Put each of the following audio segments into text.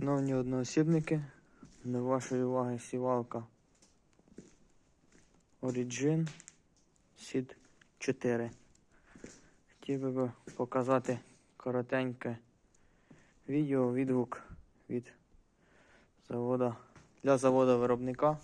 Шановні одноосібники, до вашої уваги сівалка Origin Seed 4. Хотів би показати коротеньке відео, відгук від завода для заводу виробника.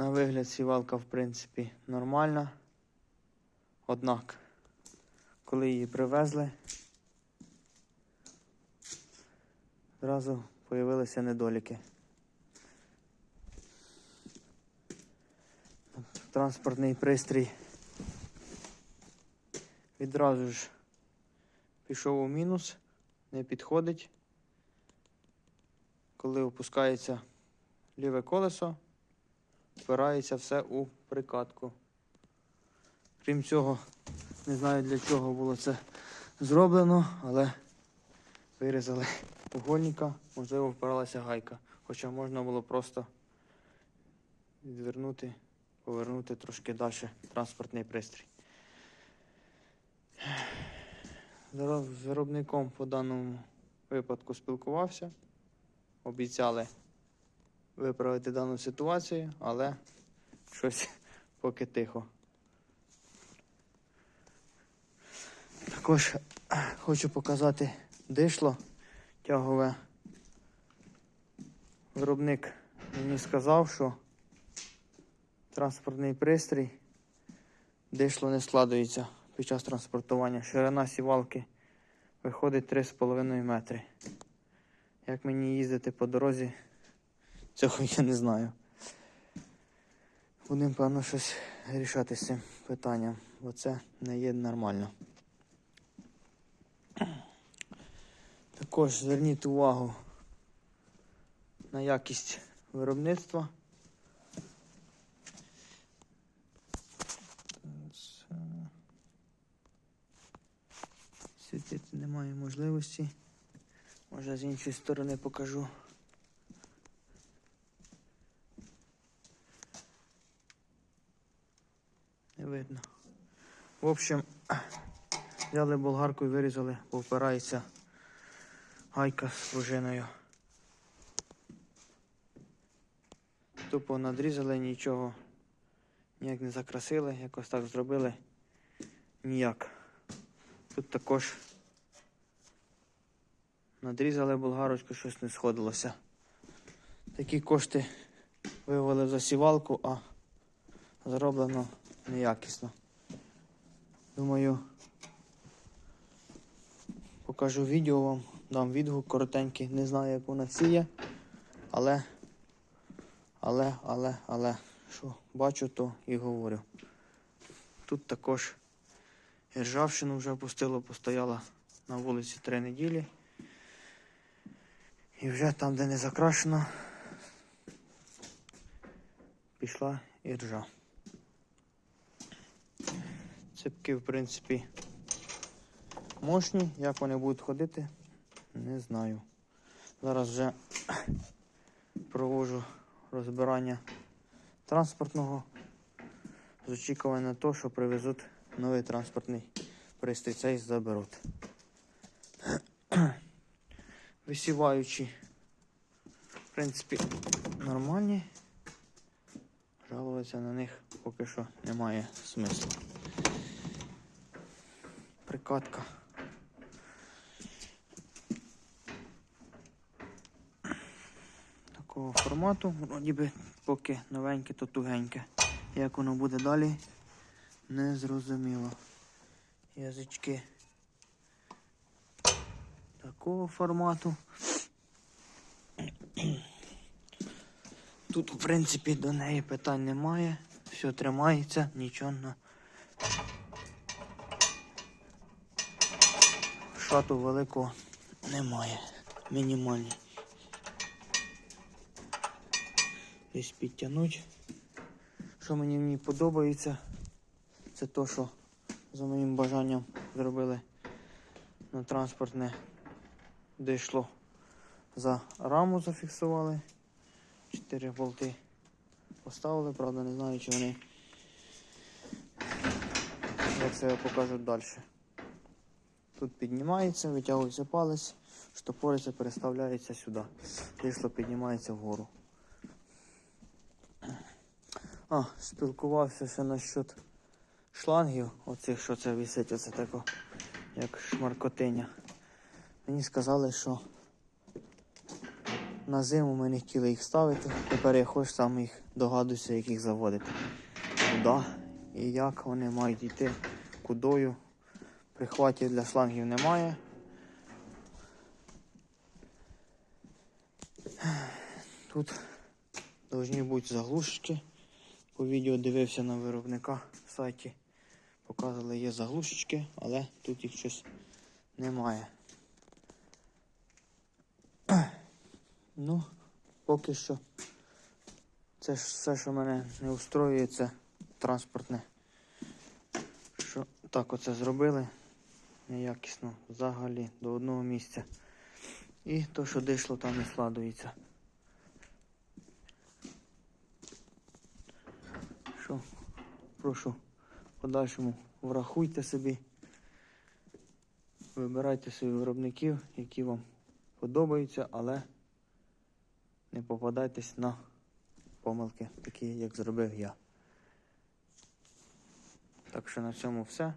На вигляд сівалка, в принципі, нормальна. Однак, коли її привезли, одразу з'явилися недоліки. Транспортний пристрій відразу ж пішов у мінус, не підходить. Коли опускається ліве колесо, впирається все у прикатку. Крім цього, не знаю для чого було це зроблено, але вирізали угольника, можливо, впиралася гайка. Хоча можна було просто відвернути, повернути трошки далі транспортний пристрій. З виробником по даному випадку спілкувався. Обіцяли виправити дану ситуацію, але щось поки тихо. Також хочу показати дишло тягове. Виробник мені сказав, що транспортний пристрій дишло не складується під час транспортування. Ширина сівалки виходить 3,5 метри. Як мені їздити по дорозі, цього я не знаю. Будемо, певно, щось рішати з цим питанням, бо це не є нормально. Також зверніть увагу на якість виробництва. Світити немає можливості. Може з іншої сторони покажу. Не видно. В общем, взяли болгарку і вирізали, бо впирається гайка з пружиною. Тупо надрізали, нічого ніяк не закрасили, якось так зробили. Ніяк. Тут також надрізали болгарочку, щось не сходилося. Такі кошти вивели за сівалку, а зроблено неякісно. Думаю, покажу відео вам, дам відгук коротенький. Не знаю, як вона сіє, але, але, але, але, що бачу, то і говорю. Тут також і ржавчину вже опустило, постояла на вулиці три неділі. І вже там, де не закрашено, пішла і ржа. Ципки, в принципі, мощні. Як вони будуть ходити, не знаю. Зараз вже проводжу розбирання транспортного з очікування на те, що привезуть новий транспортний пристрій, цей заберуть. Висіваючі, в принципі, нормальні. Жалуватися на них поки що немає смислу. Прикатка. Такого формату, вроді би, поки новеньке, то тугеньке. Як воно буде далі, не зрозуміло. Язички такого формату. Тут, в принципі, до неї питань немає. Все тримається, нічого на шату великого немає. Мінімальний. Десь підтягнуть. Що мені в ній подобається, це то, що за моїм бажанням зробили на транспортне дійшло. За раму зафіксували. Чотири болти поставили, правда, не знаю, чи вони як себе покажуть далі. Тут піднімається, витягується палець, штопориться, переставляється сюди. Дійшло піднімається вгору. А, спілкувався ще насчет шлангів, оцих, що це висить, оце тако, як шмаркотиня. Мені сказали, що на зиму ми не хотіли їх ставити. Тепер я хоч сам їх догадуюся, як їх заводити. Куди і як вони мають йти, кудою. Прихватів для шлангів немає. Тут повинні бути заглушечки. По відео дивився на виробника в сайті. Показували, є заглушечки, але тут їх щось немає. Ну, поки що. Це ж все, що мене не устроює, це транспортне. Що так оце зробили. Неякісно взагалі до одного місця. І то, що дійшло, там не складується. Що, прошу, подальшому врахуйте собі. Вибирайте собі виробників, які вам подобаються, але не попадайтесь на помилки, такі, як зробив я. Так що на цьому все.